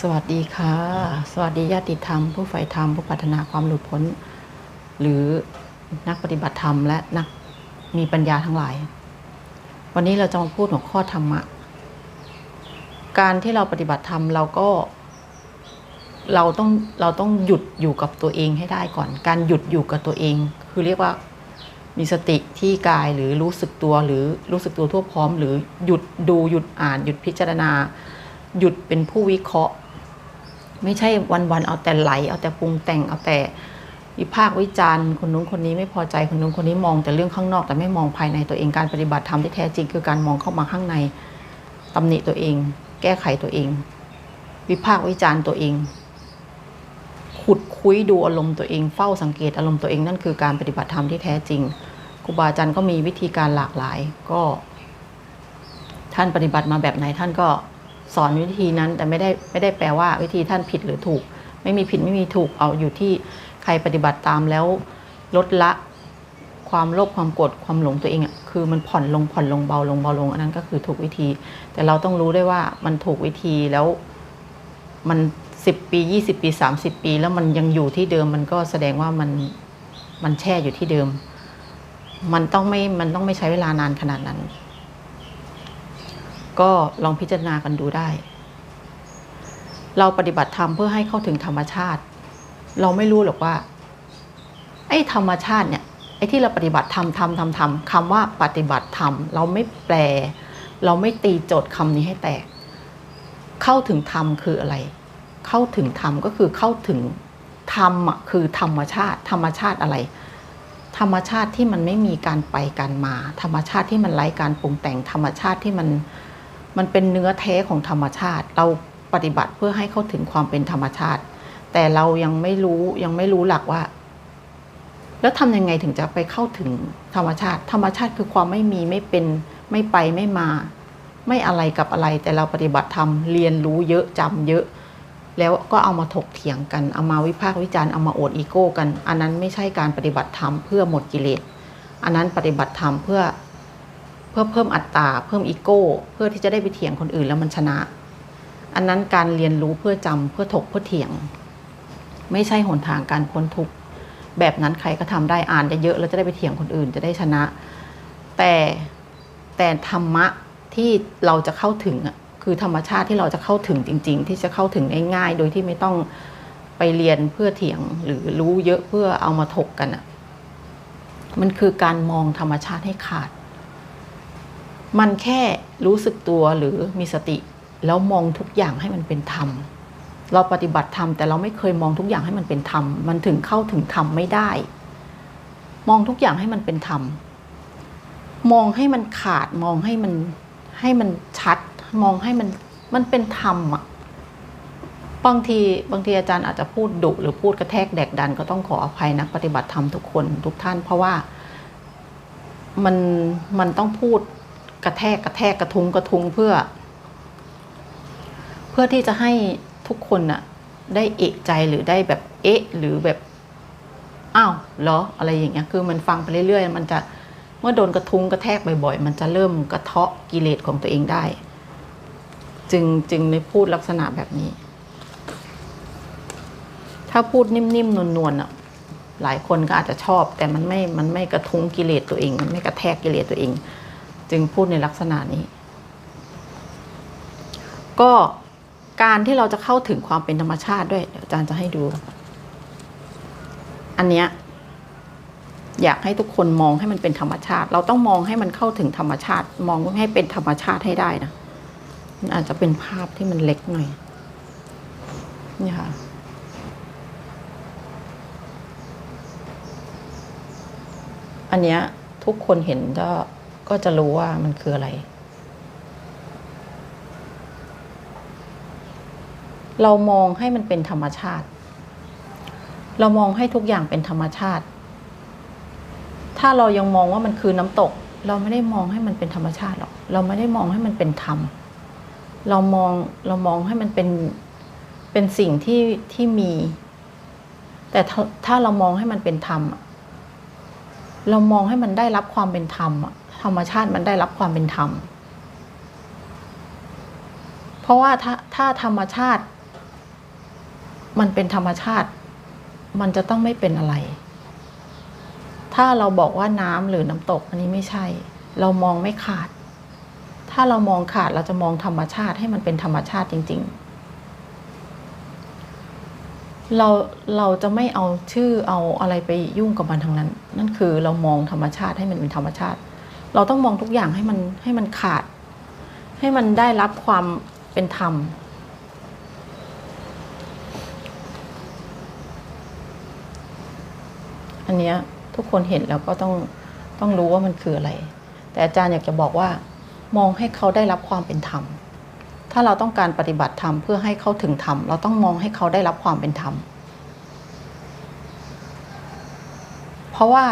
สวัสดีค่ะ สวัสดีญาติธรรม ผู้ใฝ่ธรรม ผู้ปรารถนาความหลุดพ้น หรือนักปฏิบัติธรรม และนักมีปัญญาทั้งหลาย วันนี้เราจะมาพูดหัวข้อธรรมะ การที่เราปฏิบัติธรรมเราก็เราต้องเราต้องหยุดอยู่กับตัวเองให้ได้ก่อน การหยุดอยู่กับตัวเอง คือเรียกว่ามีสติที่กายหรือรู้สึกตัวหรือรู้สึกตัวทั่วพร้อม หรือหยุดดูหยุดอ่าน หยุดพิจารณา หยุดเป็นผู้วิเคราะห์ ไม่ใช่วันๆเอาแต่ไหล เอาแต่ปรุงแต่งเอาแต่วิพากษ์วิจารณ์คนนู้นคนนี้ไม่พอใจคนนู้นคนนี้มองแต่เรื่องข้างนอก แต่ไม่มองภายในตัวเองการปฏิบัติธรรมที่แท้จริง คือการมองเข้ามาข้างในตำหนิตัวเอง แก้ไขตัวเอง วิพากษ์วิจารณ์ตัวเอง ขุดคุยดูอารมณ์ตัวเอง เฝ้าสังเกตอารมณ์ตัวเองนั่นคือการปฏิบัติธรรมที่แท้จริงครูบาอาจารย์ก็มีวิธีการหลากหลายก็ ท่านปฏิบัติมาแบบไหนท่านก็ สอนวิธีนั้น แต่ไม่ได้ไม่ได้แปลว่าวิธีท่านผิดหรือถูก ไม่มีผิดไม่มีถูกเอาอยู่ที่ใครปฏิบัติตามแล้วลดละความโลภความโกรธความหลงตัวเองอะคือมันผ่อนลงผ่อนลงเบาลงเบาลงอันนั้นก็คือถูกวิธี แต่เราต้องรู้ได้ว่ามันถูกวิธีแล้วมันสิบปียี่สิบปีสามสิบปี แล้วมันยังอยู่ที่เดิมมันก็แสดงว่ามันมันแช่อยู่ที่เดิม มันต้องไม่มันต้องไม่ใช้เวลานานขนาดนั้น ก็ลองพิจารณากันดูได้ เราปฏิบัติธรรมเพื่อให้เข้าถึงธรรมชาติ เราไม่รู้หรอกว่าไอ้ธรรมชาติเนี่ยไอ้ที่เราปฏิบัติธรรมทำทำทำคำว่าปฏิบัติธรรมเราไม่แปล เราไม่ตีโจทย์คำนี้ให้แตก เข้าถึงธรรมคืออะไร เข้าถึงธรรมก็คือเข้าถึงธรรมอะคือธรรมชาติ ธรรมชาติอะไร ธรรมชาติที่มันไม่มีการไปการมา ธรรมชาติที่มันไร้การปรุงแต่งธรรมชาติที่มัน มันเป็นเนื้อแท้ของธรรมชาติ เราปฏิบัติเพื่อให้เข้าถึงความเป็นธรรมชาติ แต่เรายังไม่รู้ยังไม่รู้หลักว่า แล้วทำยังไงถึงจะไปเข้าถึงธรรมชาติ ธรรมชาติคือความไม่มีไม่เป็นไม่ไปไม่มา ไม่อะไรกับอะไร แต่เราปฏิบัติธรรมเรียนรู้เยอะจำเยอะ แล้วก็เอามาถกเถียงกันเอามาวิพากษ์วิจารณ์เอามาโอดอีโก้กัน อันนั้นไม่ใช่การปฏิบัติธรรมเพื่อหมดกิเลสอันนั้นปฏิบัติธรรมเพื่อ เพื่อเพิ่มอัตตาเพิ่มอีโก้ เพื่อที่จะได้ไปเถียงคนอื่นแล้วมันชนะ อันนั้นการเรียนรู้เพื่อจำเพื่อถกเพื่อเถียง ไม่ใช่หนทางการพ้นทุกข์แบบนั้นใครก็ทำได้อ่านเยอะๆแล้วจะได้ไปเถียงคนอื่นจะได้ชนะ แต่แต่ธรรมะที่เราจะเข้าถึงอะคือธรรมชาติที่เราจะเข้าถึงจริง ๆ ที่จะเข้าถึงง่ายๆโดยที่ไม่ต้องไปเรียนเพื่อเถียงหรือรู้เยอะเพื่อเอามาถกกันอะมันคือการมองธรรมชาติให้ขาด มันแค่รู้สึกตัวหรือมีสติ แล้วมองทุกอย่างให้มันเป็นธรรม เราปฏิบัติธรรมแต่เราไม่เคยมองทุกอย่างให้มันเป็นธรรม มันถึงเข้าถึงธรรมไม่ได้ มองทุกอย่างให้มันเป็นธรรม มองให้มันขาดมองให้มันให้มันชัด มองให้มันมันเป็นธรรมอะบางทีบางทีอาจารย์อาจจะพูดดุหรือพูดกระแทกแดกดันก็ต้องขออภัยนักปฏิบัติธรรมทุกคนทุกท่าน เพราะว่ามันมันต้องพูด กระแทกกระแทกกระทุงกระทุงเพื่อ เพื่อที่จะให้ทุกคนน่ะ ได้เอะใจหรือได้แบบเอ๊ะ หรือแบบอ้าวเหรออะไรอย่างเงี้ยคือมันฟังไปเรื่อยๆ มันจะเมื่อโดนกระทุงกระแทกบ่อยๆ มันจะเริ่มกระเทาะกิเลสของตัวเองได้ จึงจึงในพูดลักษณะแบบนี้ ถ้าพูดนิ่มๆนวลๆอะหลายคนก็อาจจะชอบ แต่มันไม่มันไม่กระทุ้งกิเลสตัวเอง มันไม่กระแทกกิเลสตัวเอง จึงพูดในลักษณะนี้ ก็การที่เราจะเข้าถึงความเป็นธรรมชาติด้วยเดี๋ยวอาจารย์จะให้ดู อันเนี้ยอยากให้ทุกคนมองให้มันเป็นธรรมชาติ เราต้องมองให้มันเข้าถึงธรรมชาติ มองให้เป็นธรรมชาติให้ได้นะมันอาจจะเป็นภาพที่มันเล็กหน่อย นี่ค่ะ อันเนี้ยทุกคนเห็นก็ ก็จะรู้ว่ามันคืออะไร เรามองให้มันเป็นธรรมชาติ เรามองให้ทุกอย่างเป็นธรรมชาติ ถ้าเรายังมองว่ามันคือน้ำตก เราไม่ได้มองให้มันเป็นธรรมชาติหรอก เราไม่ได้มองให้มันเป็นธรรม เรามองเรามองให้มันเป็นเป็นสิ่งที่ที่มี แต่ถ้าเรามองให้มันเป็นธรรมเรามองให้มันได้รับความเป็นธรรมอะ ธรรมชาติมันได้รับความเป็นธรรม เพราะว่าถ้าถ้าธรรมชาติ มันเป็นธรรมชาติ มันจะต้องไม่เป็นอะไร ถ้าเราบอกว่าน้ำหรือน้ำตกอันนี้ไม่ใช่ เรามองไม่ขาด ถ้าเรามองขาดเราจะมองธรรมชาติให้มันเป็นธรรมชาติจริง ๆเราเราจะไม่เอาชื่อเอาอะไรไปยุ่งกับมันทั้งนั้น นั่นคือเรามองธรรมชาติให้มันเป็นธรรมชาติ เราต้องมองทุกอย่างให้มันให้มันขาด ให้มันได้รับความเป็นธรรม อันเนี้ยทุกคนเห็นแล้วก็ต้องต้องรู้ว่ามันคืออะไร แต่อาจารย์อยากจะบอกว่า มองให้เขาได้รับความเป็นธรรม ถ้าเราต้องการปฏิบัติธรรมเพื่อให้เขาถึงธรรมเราต้องมองให้เขาได้รับความเป็นธรรม เพราะว่า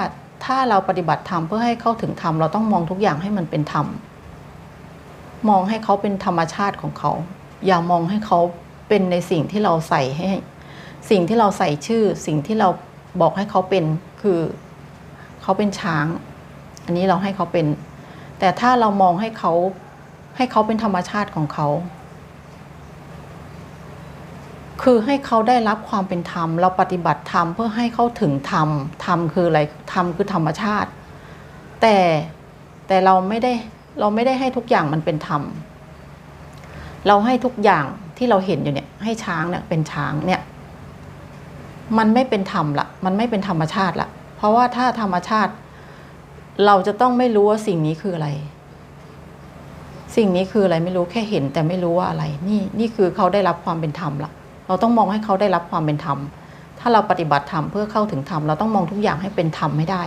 ถ้าเราปฏิบัติธรรมเพื่อให้เข้าถึงธรรมเราต้องมองทุกอย่างให้มันเป็นธรรมมองให้เขาเป็นธรรมชาติของเขา อย่ามองให้เขาเป็นในสิ่งที่เราใส่ให้ สิ่งที่เราใส่ชื่อ สิ่งที่เราบอกให้เขาเป็นคือเขาเป็นช้าง อันนี้เราให้เขาเป็น แต่ถ้าเรามองให้เขาให้เขาเป็นธรรมชาติของเขา คือให้เขาได้รับความเป็นธรรม เราปฏิบัติธรรมเพื่อให้เขาถึงธรรมธรรมคืออะไรธรรมคือธรรมชาติ แต่แต่เราไม่ได้เราไม่ได้ให้ทุกอย่างมันเป็นธรรมเราให้ทุกอย่างที่เราเห็นอยู่เนี่ย ให้ช้างเนี่ยเป็นช้างเนี่ย มันไม่เป็นธรรมละมันไม่เป็นธรรมชาติละเพราะว่าถ้าธรรมชาติ เราจะต้องไม่รู้ว่าสิ่งนี้คืออะไร สิ่งนี้คืออะไรไม่รู้แค่เห็นแต่ไม่รู้ว่าอะไร นี่นี่คือเขาได้รับความเป็นธรรมละ เราต้องมองให้เขาได้รับความเป็นธรรม ถ้าเราปฏิบัติธรรมเพื่อเข้าถึงธรรมเราต้องมองทุกอย่างให้เป็นธรรมให้ได้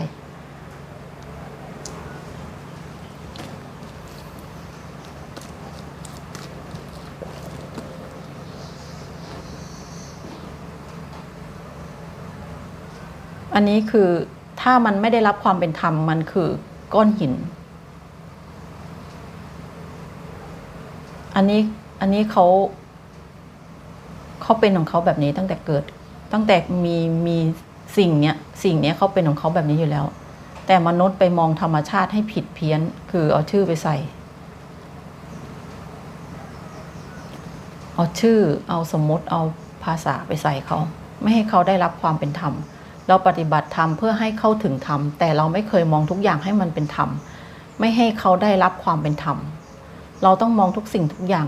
อันนี้คือถ้ามันไม่ได้รับความเป็นธรรมมันคือก้อนหิน อันนี้อันนี้เขา เขาเป็นของเขาแบบนี้ตั้งแต่เกิด ตั้งแต่มีมีสิ่งเนี้ยสิ่งเนี้ยเขาเป็นของเขาแบบนี้อยู่แล้ว แต่มนุษย์ไปมองธรรมชาติให้ผิดเพี้ยน คือเอาชื่อไปใส่ เอาชื่อเอาสมมติเอาภาษาไปใส่เขา ไม่ให้เขาได้รับความเป็นธรรม เราปฏิบัติธรรมเพื่อให้เข้าถึงธรรม แต่เราไม่เคยมองทุกอย่างให้มันเป็นธรรม ไม่ให้เขาได้รับความเป็นธรรม เราต้องมองทุกสิ่งทุกอย่าง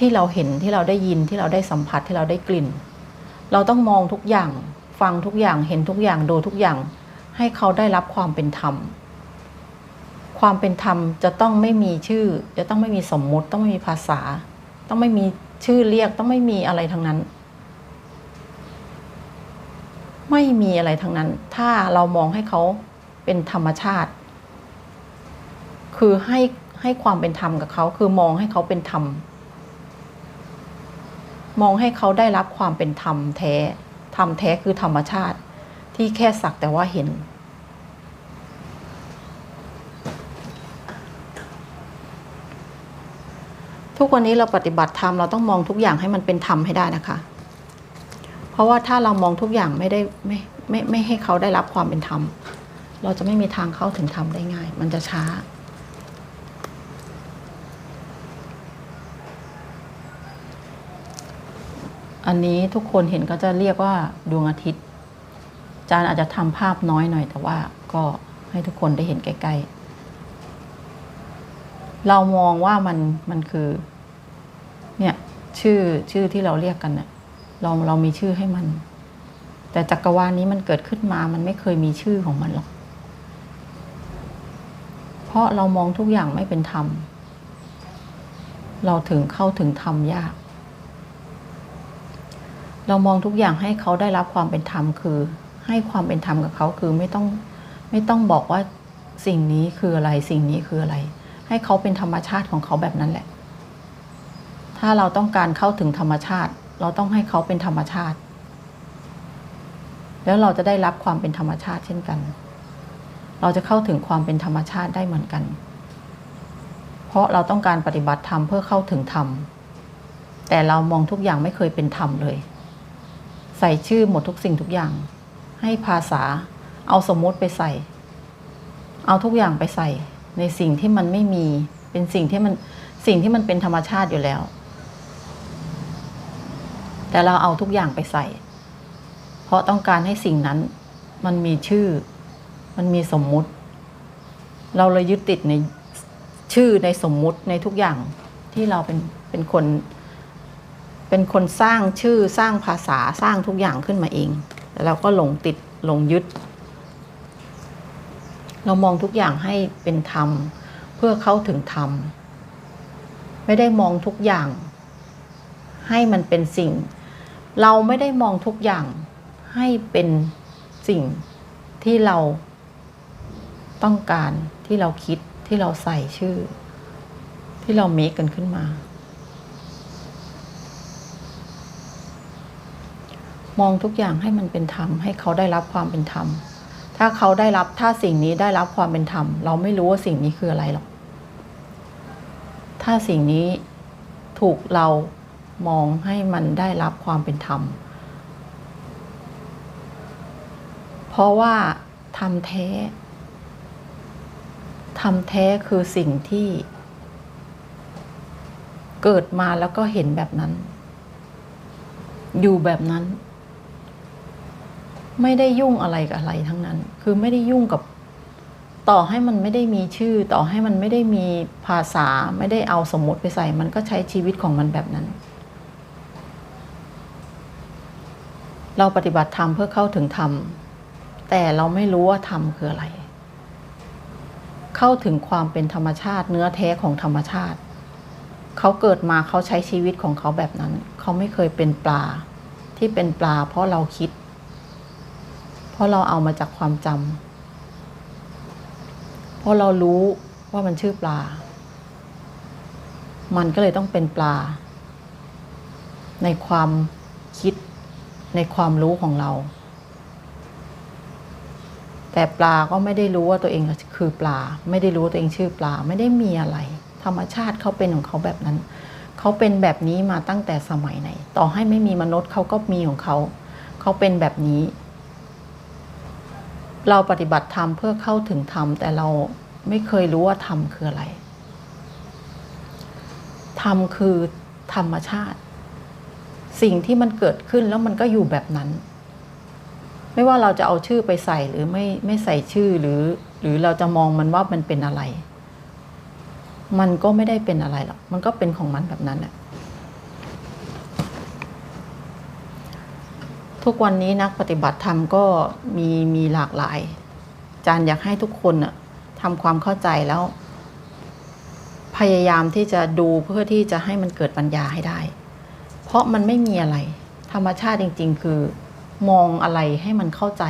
ที่เราเห็นที่เราได้ยินที่เราได้สัมผัสที่เราได้กลิ่น เราต้องมองทุกอย่างฟังทุกอย่างเห็นทุกอย่างดูทุกอย่าง ให้เขาได้รับความเป็นธรรม ความเป็นธรรมจะต้องไม่มีชื่อ จะต้องไม่มีสมมุติ ต้องไม่มีภาษา ต้องไม่มีชื่อเรียกต้องไม่มีอะไรทั้งนั้น ไม่มีอะไรทั้งนั้น ถ้าเรามองให้เขาเป็นธรรมชาติ คือให้ให้ความเป็นธรรมกับเขาคือมองให้เขาเป็นธรรม มองให้เขาได้รับความเป็นธรรมแท้ ธรรมแท้คือธรรมชาติ ที่แค่สักแต่ว่าเห็น ทุกวันนี้เราปฏิบัติธรรมเราต้องมองทุกอย่างให้มันเป็นธรรมให้ได้นะคะ เพราะว่าถ้าเรามองทุกอย่างไม่ได้ไม่ไม่ไม่ให้เขาได้รับความเป็นธรรม เราจะไม่มีทางเข้าถึงธรรมได้ง่าย มันจะช้า อันนี้ทุกคนเห็นก็จะเรียกว่าดวงอาทิตย์อาจารย์อาจจะทำภาพน้อยหน่อย แต่ว่าก็ให้ทุกคนได้เห็นใกล้ๆ เรามองว่ามันมันคือ เนี่ยชื่อชื่อที่เราเรียกกันเนี่ยเราเรามีชื่อให้มัน แต่จักรวาลนี้มันเกิดขึ้นมา มันไม่เคยมีชื่อของมันหรอก เพราะเรามองทุกอย่างไม่เป็นธรรม เราถึงเข้าถึงธรรมยาก เรามองทุกอย่างให้เขาได้รับความเป็นธรรมคือ ให้ความเป็นธรรมกับเขาคือไม่ต้องไม่ต้องบอกว่าสิ่งนี้คืออะไรสิ่งนี้คืออะไร ให้เขาเป็นธรรมชาติของเขาแบบนั้นแหละ ถ้าเราต้องการเข้าถึงธรรมชาติ เราต้องให้เขาเป็นธรรมชาติ แล้วเราจะได้รับความเป็นธรรมชาติเช่นกัน เราจะเข้าถึงความเป็นธรรมชาติได้เหมือนกัน เพราะเราต้องการปฏิบัติธรรมเพื่อเข้าถึงธรรมแต่เรามองทุกอย่างไม่เคยเป็นธรรมเลย ใส่ชื่อหมดทุกสิ่งทุกอย่าง ให้ภาษา เอาสมมติไปใส่ เอาทุกอย่างไปใส่ ในสิ่งที่มันไม่มี เป็นสิ่งที่มันสิ่งที่มันเป็นธรรมชาติอยู่แล้ว แต่เราเอาทุกอย่างไปใส่ เพราะต้องการให้สิ่งนั้น มันมีชื่อ มันมีสมมุติ เราเลยยึดติดในชื่อในสมมุติในทุกอย่างที่เราเป็นเป็นคน เป็นคนสร้างชื่อสร้างภาษาสร้างทุกอย่างขึ้นมาเองแต่เราก็หลงติดหลงยึด เรามองทุกอย่างให้เป็นธรรม เพื่อเข้าถึงธรรม ไม่ได้มองทุกอย่าง ให้มันเป็นสิ่ง เราไม่ได้มองทุกอย่าง ให้เป็นสิ่งที่เราต้องการที่เราคิดที่เราใส่ชื่อ ที่เราเมคกันขึ้นมา มองทุกอย่างให้มันเป็นธรรมให้เขาได้รับความเป็นธรรม ถ้าเขาได้รับถ้าสิ่งนี้ได้รับความเป็นธรรม เราไม่รู้ว่าสิ่งนี้คืออะไรหรอก ถ้าสิ่งนี้ถูกเรามองให้มันได้รับความเป็นธรรม เพราะว่าทำแท้ทำแท้คือสิ่งที่ เกิดมาแล้วก็เห็นแบบนั้น อยู่แบบนั้น ไม่ได้ยุ่งอะไรกับอะไรทั้งนั้น คือไม่ได้ยุ่งกับต่อให้มันไม่ได้มีชื่อ ต่อให้มันไม่ได้มีภาษาไม่ได้เอาสมมติไปใส่ มันก็ใช้ชีวิตของมันแบบนั้น เราปฏิบัติธรรมเพื่อเข้าถึงธรรม แต่เราไม่รู้ว่าธรรมคืออะไร เข้าถึงความเป็นธรรมชาติ เนื้อแท้ของธรรมชาติ เขาเกิดมาเขาใช้ชีวิตของเขาแบบนั้น เขาไม่เคยเป็นปลาที่เป็นปลาเพราะเราคิด ราะเราเอามาจากความจำเพราะเรารู้ว่ามันชื่อปลา มันก็เลยต้องเป็นปลา ในความคิดในความรู้ของเรา แต่ปลาก็ไม่ได้รู้ว่าตัวเองคือปลา ไม่ได้รู้ตัวเองชื่อปลาไม่ได้มีอะไร ธรรมชาติเขาเป็นของเขาแบบนั้นเขาเป็นแบบนี้มาตั้งแต่สมัยไหน ต่อให้ไม่มีมนุษย์เขาก็มีของเขา เขาเป็นแบบนี้ เราปฏิบัติธรรมเพื่อเข้าถึงธรรมแต่เราไม่เคยรู้ว่าธรรมคืออะไร ธรรมคือธรรมชาติ สิ่งที่มันเกิดขึ้นแล้วมันก็อยู่แบบนั้น ไม่ว่าเราจะเอาชื่อไปใส่หรือไม่ไม่ใส่ชื่อหรือ หรือเราจะมองมันว่ามันเป็นอะไร มันก็ไม่ได้เป็นอะไรหรอกมันก็เป็นของมันแบบนั้นแหละ ทุกวันนี้นักปฏิบัติธรรมก็มีมีหลากหลายจารย์อยากให้ทุกคนน่ะทำความเข้าใจแล้ว พยายามที่จะดูเพื่อที่จะให้มันเกิดปัญญาให้ได้ เพราะมันไม่มีอะไร ธรรมชาติจริง ๆ คือ มองอะไรให้มันเข้าใจ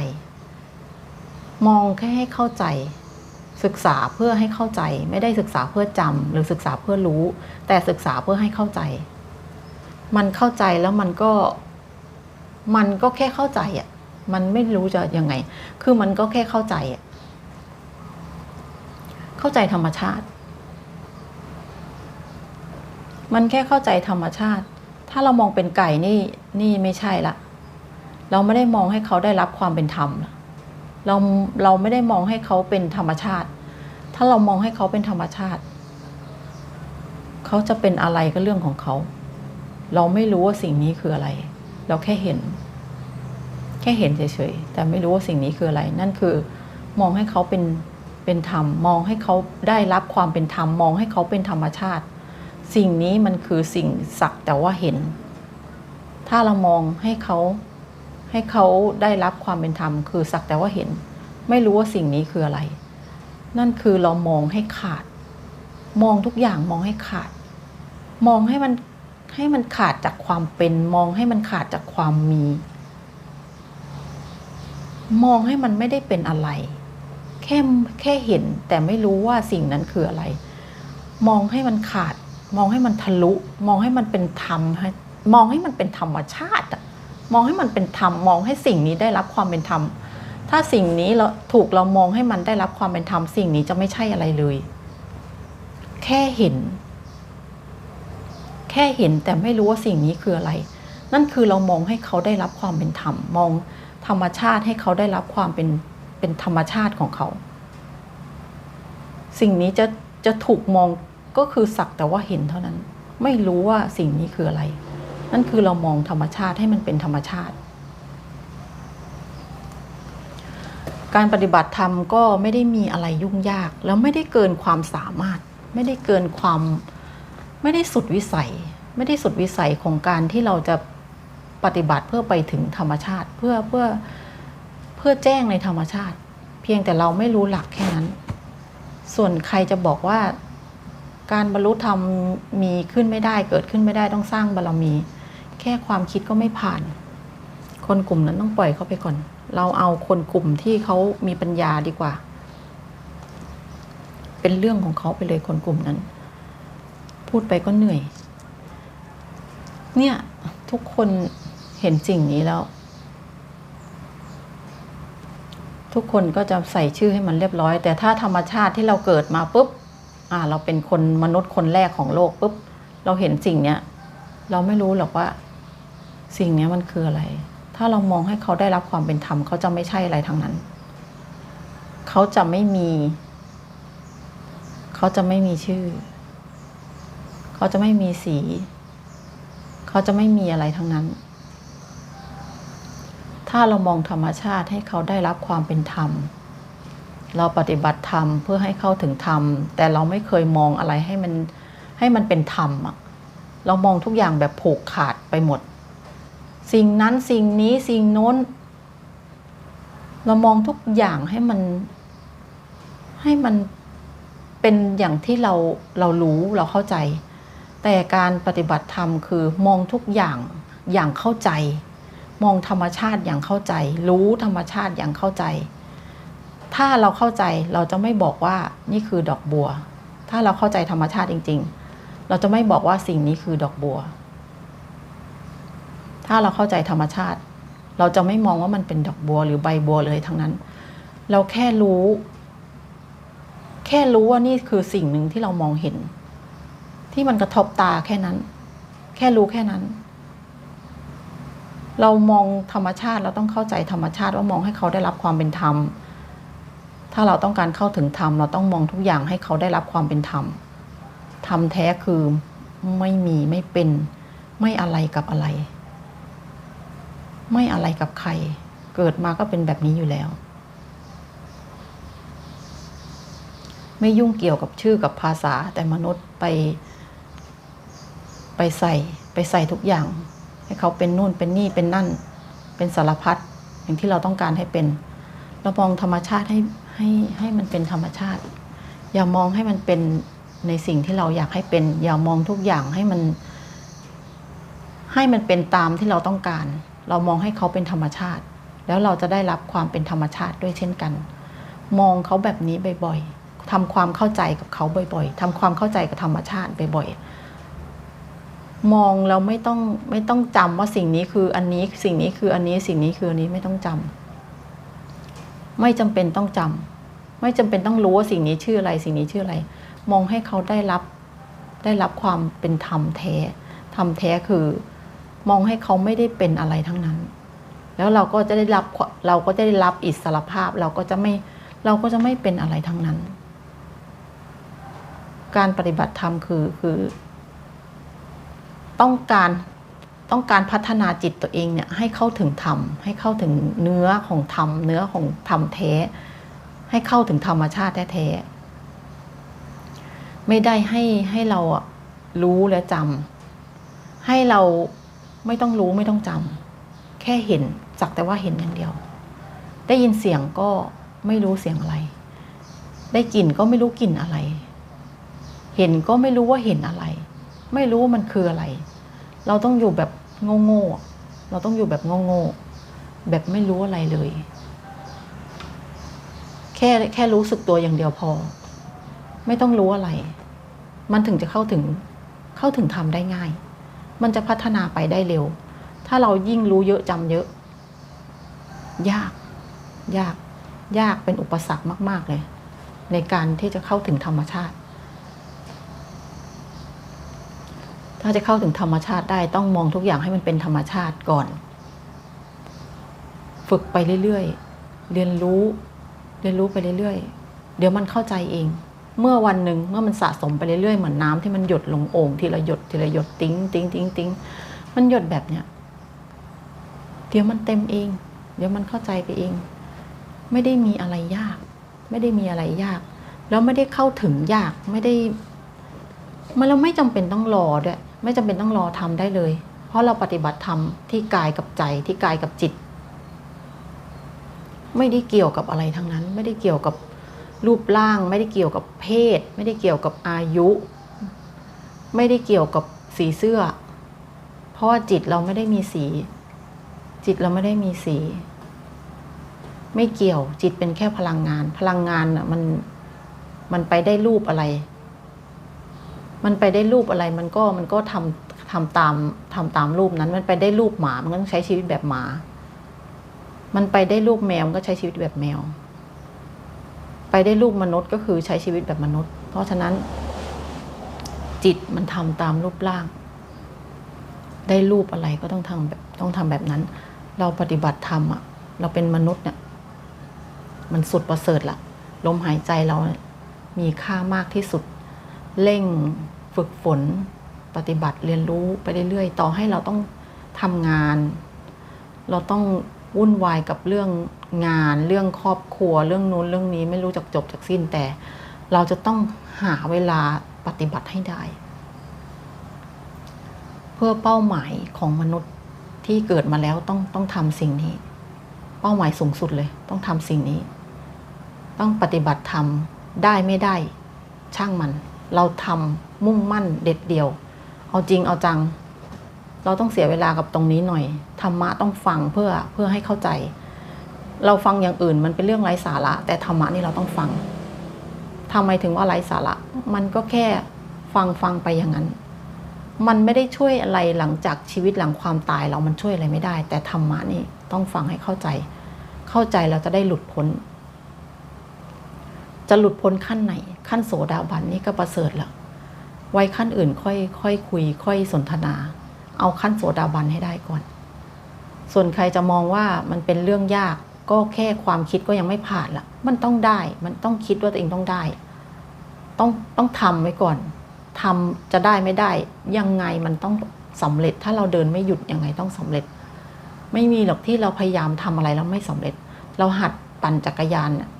มองแค่ให้เข้าใจ ศึกษาเพื่อให้เข้าใจ ไม่ได้ศึกษาเพื่อจำหรือศึกษาเพื่อรู้ แต่ศึกษาเพื่อให้เข้าใจ มันเข้าใจแล้วมันก็ มันก็แค่เข้าใจอะ มันไม่รู้จะยังไง คือมันก็แค่เข้าใจอะ เข้าใจธรรมชาติ มันแค่เข้าใจธรรมชาติ ถ้าเรามองเป็นไก่นี่นี่ไม่ใช่ละ เราไม่ได้มองให้เขาได้รับความเป็นธรรม เราเราไม่ได้มองให้เขาเป็นธรรมชาติ ถ้าเรามองให้เขาเป็นธรรมชาติ เขาจะเป็นอะไรก็เรื่องของเขา เราไม่รู้ว่าสิ่งนี้คืออะไร เราแค่เห็น แค่เห็นเฉยๆแต่ไม่รู้ว่าสิ่งนี้คืออะไร นั่นคือ มองให้เขาเป็นเป็นธรรม มองให้เขาได้รับความเป็นธรรม มองให้เขาเป็นธรรมชาติ สิ่งนี้มันคือสิ่งสักแต่ว่าเห็น ถ้าเรามองให้เขาให้เขาได้รับความเป็นธรรม คือสักแต่ว่าเห็น ไม่รู้ว่าสิ่งนี้คืออะไร นั่นคือเรามองให้ขาด มองทุกอย่างมองให้ขาด มองให้มัน ให้มันขาดจากความเป็นมองให้มันขาดจากความมี มองให้มันไม่ได้เป็นอะไร แค่แค่เห็นแต่ไม่รู้ว่าสิ่งนั้นคืออะไร มองให้มันขาด มองให้มันทะลุ มองให้มันเป็นธรรมมองให้มันเป็นธรรมชาติมองให้มันเป็นธรรมมองให้สิ่งนี้ได้รับความเป็นธรรม ถ้าสิ่งนี้เราถูกเรามองให้มันได้รับความเป็นธรรมสิ่งนี้จะไม่ใช่อะไรเลย แค่เห็น แค่เห็นแต่ไม่รู้ว่าสิ่งนี้คืออะไร นั่นคือเรามองให้เขาได้รับความเป็นธรรม มองธรรมชาติให้เขาได้รับความเป็นเป็นธรรมชาติของเขา สิ่งนี้จะจะถูกมองก็คือสักแต่ว่าเห็นเท่านั้น ไม่รู้ว่าสิ่งนี้คืออะไร นั่นคือเรามองธรรมชาติให้มันเป็นธรรมชาติ การปฏิบัติธรรมก็ไม่ได้มีอะไรยุ่งยาก แล้วไม่ได้เกินความสามารถ ไม่ได้เกินความ ไม่ได้สุดวิสัย ไม่ได้สุดวิสัยของการที่เราจะปฏิบัติเพื่อไปถึงธรรมชาติ เพื่อเพื่อเพื่อแจ้งในธรรมชาติ เพียงแต่เราไม่รู้หลักแค่นั้น ส่วนใครจะบอกว่าการบรรลุธรรมมีขึ้นไม่ได้เกิดขึ้นไม่ได้ต้องสร้างบารรมี แค่ความคิดก็ไม่ผ่าน คนกลุ่มนั้นต้องปล่อยเขาไปก่อน เราเอาคนกลุ่มที่เขามีปัญญาดีกว่า เป็นเรื่องของเขาไปเลยคนกลุ่มนั้น พูดไปก็เหนื่อย เนี่ย ทุกคนเห็นสิ่งนี้แล้ว ทุกคนก็จะใส่ชื่อให้มันเรียบร้อย แต่ถ้าธรรมชาติที่เราเกิดมาปุ๊บอ่า เราเป็นคนมนุษย์คนแรกของโลกปุ๊บ เราเห็นสิ่งเนี้ย เราไม่รู้หรอกว่า สิ่งเนี้ยมันคืออะไร ถ้าเรามองให้เขาได้รับความเป็นธรรมเขาจะไม่ใช่อะไรทั้งนั้น เขาจะไม่มี เขาจะไม่มีชื่อ เขาจะไม่มีสี เขาจะไม่มีอะไรทั้งนั้น ถ้าเรามองธรรมชาติให้เขาได้รับความเป็นธรรม เราปฏิบัติธรรมเพื่อให้เข้าถึงธรรม แต่เราไม่เคยมองอะไรให้มันให้มันเป็นธรรมอะเรามองทุกอย่างแบบผูกขาดไปหมด สิ่งนั้นสิ่งนี้สิ่งโน้น เรามองทุกอย่างให้มันให้มันเป็นอย่างที่เราเรารู้เราเข้าใจ แต่การปฏิบัติธรรมคือมองทุกอย่างอย่างเข้าใจ มองธรรมชาติอย่างเข้าใจ รู้ธรรมชาติอย่างเข้าใจ ถ้าเราเข้าใจเราจะไม่บอกว่านี่คือดอกบัว ถ้าเราเข้าใจธรรมชาติจริง ๆ เราจะไม่บอกว่าสิ่งนี้คือดอกบัว ถ้าเราเข้าใจธรรมชาติ เราจะไม่มองว่ามันเป็นดอกบัว หรือใบบัวเลยทั้งนั้น เราแค่รู้ แค่รู้ว่านี่คือสิ่งหนึ่งที่เรามองเห็น ที่มันกระทบตาแค่นั้น แค่รู้แค่นั้น เรามองธรรมชาติเราต้องเข้าใจธรรมชาติว่ามองให้เขาได้รับความเป็นธรรม ถ้าเราต้องการเข้าถึงธรรมเราต้องมองทุกอย่างให้เขาได้รับความเป็นธรรมธรรมแท้คือไม่มีไม่เป็น ไม่อะไรกับอะไร ไม่อะไรกับใคร เกิดมาก็เป็นแบบนี้อยู่แล้ว ไม่ยุ่งเกี่ยวกับชื่อกับภาษาแต่มนุษย์ไป ไปใส่ไปใส่ทุกอย่าง ให้เขาเป็นนู่นเป็นนี่เป็นนั่น เป็นสารพัดอย่างที่เราต้องการให้เป็น เรามองธรรมชาติให้ให้ให้มันเป็นธรรมชาติ อย่ามองให้มันเป็นในสิ่งที่เราอยากให้เป็น อย่ามองทุกอย่างให้มัน ให้มันเป็นตามที่เราต้องการ เรามองให้เขาเป็นธรรมชาติ แล้วเราจะได้รับความเป็นธรรมชาติด้วยเช่นกัน มองเขาแบบนี้บ่อยๆทำความเข้าใจกับเขาบ่อย ๆทำความเข้าใจกับธรรมชาติบ่อยๆ มองเราไม่ต้องไม่ต้องจำว่าสิ่งนี้คืออันนี้สิ่งนี้คืออันนี้สิ่งนี้คืออันนี้ไม่ต้องจำไม่จำเป็นต้องจำไม่จำเป็นต้องรู้ว่าสิ่งนี้ชื่ออะไร สิ่งนี้ชื่ออะไร มองให้เขาได้รับได้รับความเป็นธรรมแท้ธรรมแท้คือ มองให้เขาไม่ได้เป็นอะไรทั้งนั้น แล้วเราก็จะได้รับเราก็จะได้รับอิสรภาพ เราก็จะไม่เราก็จะไม่เป็นอะไรทั้งนั้น การปฏิบัติธรรมคือคือ ต้องการต้องการพัฒนาจิตตัวเองเนี่ยให้เข้าถึงธรรมให้เข้าถึงเนื้อของธรรมเนื้อของธรรมแท้ ให้เข้าถึงธรรมชาติแท้ๆไม่ได้ให้ให้เราอะรู้และจำให้เราไม่ต้องรู้ไม่ต้องจำแค่เห็นสักแต่ว่าเห็นอย่างเดียว ได้ยินเสียงก็ไม่รู้เสียงอะไร ได้กลิ่นก็ไม่รู้กลิ่นอะไร เห็นก็ไม่รู้ว่าเห็นอะไร ไม่รู้ว่ามันคืออะไร เราต้องอยู่แบบโง่ๆเราต้องอยู่แบบโง่ๆแบบไม่รู้อะไรเลย แค่แค่รู้สึกตัวอย่างเดียวพอ ไม่ต้องรู้อะไร มันถึงจะเข้าถึงเข้าถึงทำได้ง่าย มันจะพัฒนาไปได้เร็ว ถ้าเรายิ่งรู้เยอะจำเยอะ ยาก ยาก ยากเป็นอุปสรรคมาก ๆ เลย ในการที่จะเข้าถึงธรรมชาติ ถ้าจะเข้าถึงธรรมชาติได้ต้องมองทุกอย่างให้มันเป็นธรรมชาติก่อน ฝึกไปเรื่อยๆ เรียนรู้ เรียนรู้ไปเรื่อยๆ เดี๋ยวมันเข้าใจเอง เมื่อวันหนึ่งเมื่อมันสะสมไปเรื่อยๆ เหมือนน้ำที่มันหยดลงโอ่งทีละหยดทีละหยดติ้งติ้งติ้งติ้งมันหยดแบบเนี้ยเดี๋ยวมันเต็มเอง เดี๋ยวมันเข้าใจไปเอง ไม่ได้มีอะไรยาก ไม่ได้มีอะไรยาก แล้วไม่ได้เข้าถึงยากไม่ได้ มันเราไม่จำเป็นต้องรอด้วยไม่จำเป็นต้องรอทำได้เลย เพราะเราปฏิบัติธรรมที่กายกับใจที่กายกับจิต ไม่ได้เกี่ยวกับอะไรทั้งนั้น ไม่ได้เกี่ยวกับรูปร่าง ไม่ได้เกี่ยวกับเพศ ไม่ได้เกี่ยวกับอายุ ไม่ได้เกี่ยวกับสีเสื้อ เพราะว่าจิตเราไม่ได้มีสี จิตเราไม่ได้มีสี ไม่เกี่ยวจิตเป็นแค่พลังงาน พลังงานอะมันมันไปได้รูปอะไร มันไปได้รูปอะไรมันก็มันก็ทำทำตามทำตามรูปนั้น มันไปได้รูปหมามันก็ต้องใช้ชีวิตแบบหมา มันไปได้รูปแมวมันก็ใช้ชีวิตแบบแมว ไปได้รูปมนุษย์ก็คือใช้ชีวิตแบบมนุษย์ เพราะฉะนั้น จิตมันทำตามรูปร่าง ได้รูปอะไรก็ต้องทำแบบต้องทำแบบนั้น เราปฏิบัติธรรมอะเราเป็นมนุษย์เนี่ย มันสุดประเสริฐละลมหายใจเรามีค่ามากที่สุด เร่งฝึกฝนปฏิบัติเรียนรู้ไปเรื่อยๆ ต่อให้เราต้องทำงาน เราต้องวุ่นวายกับเรื่องงาน เรื่องครอบครัว เรื่องนู้นเรื่องนี้ไม่รู้จักจบจากสิ้นแต่ เราจะต้องหาเวลาปฏิบัติให้ได้ เพื่อเป้าหมายของมนุษย์ที่เกิดมาแล้วต้องต้องทำสิ่งนี้ เป้าหมายสูงสุดเลย ต้องทำสิ่งนี้ ต้องปฏิบัติธรรมได้ไม่ได้ ช่างมัน เราทำมุ่งมั่นเด็ดเดียว เอาจริงเอาจัง เราต้องเสียเวลากับตรงนี้หน่อยธรรมะต้องฟังเพื่อเพื่อให้เข้าใจ เราฟังอย่างอื่นมันเป็นเรื่องไร้สาระ แต่ธรรมะนี่เราต้องฟังทำไมถึงว่าไร้สาระ มันก็แค่ฟังฟังไปอย่างนั้น มันไม่ได้ช่วยอะไรหลังจากชีวิตหลังความตายเรามันช่วยอะไรไม่ได้ แต่ธรรมะนี่ต้องฟังให้เข้าใจ เข้าใจเราจะได้หลุดพ้น จะหลุดพ้นขั้นไหน ขั้นโสดาบันนี่ก็ประเสริฐล้วไว้ขั้นอื่นค่อยค่อยคุย ค่อยสนทนา เอาขั้นโสดาบันให้ได้ก่อน ส่วนใครจะมองว่ามันเป็นเรื่องยากก็แค่ความคิดก็ยังไม่ผ่านละมันต้องได้ มันต้องคิดว่าตัวเองต้องได้ ต้องต้องทำไว้ก่อนทำจะได้ไม่ได้ ยังไงมันต้องสำเร็จ ถ้าเราเดินไม่หยุดยังไงต้องสำเร็จ ไม่มีหรอกที่เราพยายามทำอะไรแล้วไม่สำเร็จ เราหัดปั่นจักรยานน่ะห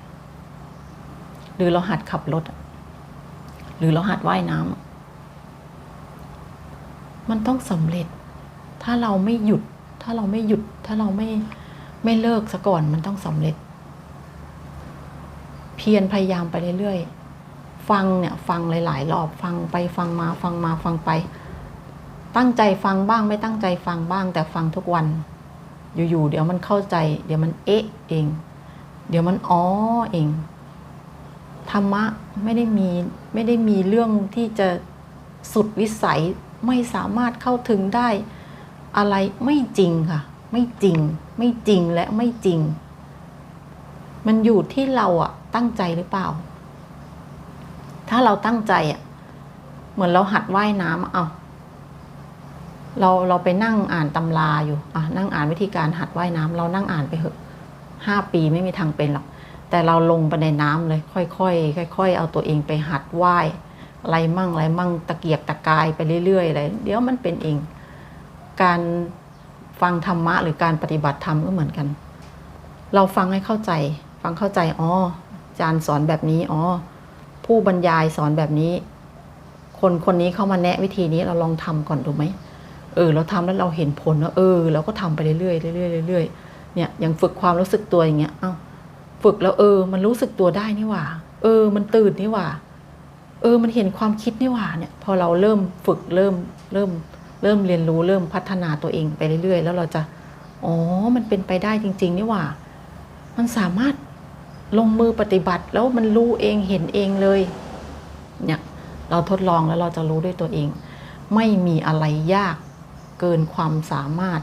รือเราหัดขับรถ หรือเราหัดว่ายน้ำมันต้องสำเร็จ ถ้าเราไม่หยุด ถ้าเราไม่หยุด ถ้าเราไม่ไม่เลิกซะก่อนมันต้องสำเร็จ เพียรพยายามไปเรื่อยๆ ฟังเนี่ยฟังหลายๆรอบฟังไปฟังมาฟังมาฟังไป ตั้งใจฟังบ้างไม่ตั้งใจฟังบ้าง แต่ฟังทุกวัน อยู่ๆเดี๋ยวมันเข้าใจ เดี๋ยวมันเอ๊ะเอง เดี๋ยวมันอ๋อเอง ธรรมะไม่ได้มีไม่ได้มีเรื่องที่จะสุดวิสัยไม่สามารถเข้าถึงได้อะไรไม่จริงค่ะ ไม่จริง ไม่จริงและไม่จริง มันอยู่ที่เราอะตั้งใจหรือเปล่า ถ้าเราตั้งใจอะเหมือนเราหัดว่ายน้ำเอาเราเราไปนั่งอ่านตำราอยู่อะนั่งอ่านวิธีการหัดว่ายน้ำเรานั่งอ่านไปเหอะห้าปีไม่มีทางเป็นหรอก แต่เราลงไปในน้ำเลย ค่อยๆค่อย ๆ เอาตัวเองไปหัดว่ายอะไรมั่งอะไรมั่งตะเกียกตะกายไปเรื่อยๆอะไรเดี๋ยวมันเป็นเอง การฟังธรรมะหรือการปฏิบัติธรรมก็เหมือนกัน เราฟังให้เข้าใจ ฟังเข้าใจอ๋ออาจารย์สอนแบบนี้อ๋อผู้บรรยายสอนแบบนี้ คนคนนี้เข้ามาแนะวิธีนี้เราลองทำก่อนดูไหมเออ เราทำแล้วเราเห็นผลแล้วเออเราก็ทำไปเรื่อยๆเรื่อยๆเรื่อยๆเนี่ยอย่างฝึกความรู้สึกตัวอย่างเงี้ยเอ้า ฝึกแล้วเออ มันรู้สึกตัวได้นี่หว่า เออ มันตื่นนี่หว่า เออ มันเห็นความคิดนี่หว่าเนี่ย พอเราเริ่มฝึกเริ่มเริ่ม เริ่มเรียนรู้เริ่มพัฒนาตัวเองไปเรื่อยๆ แล้วเราจะอ๋อ มันเป็นไปได้จริง ๆ นี่หว่า มันสามารถลงมือปฏิบัติแล้วมันรู้เองเห็นเองเลย เนี่ย เราทดลองแล้วเราจะรู้ด้วยตัวเอง ไม่มีอะไรยากเกินความสามารถ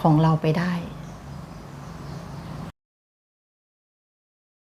ของเราไปได้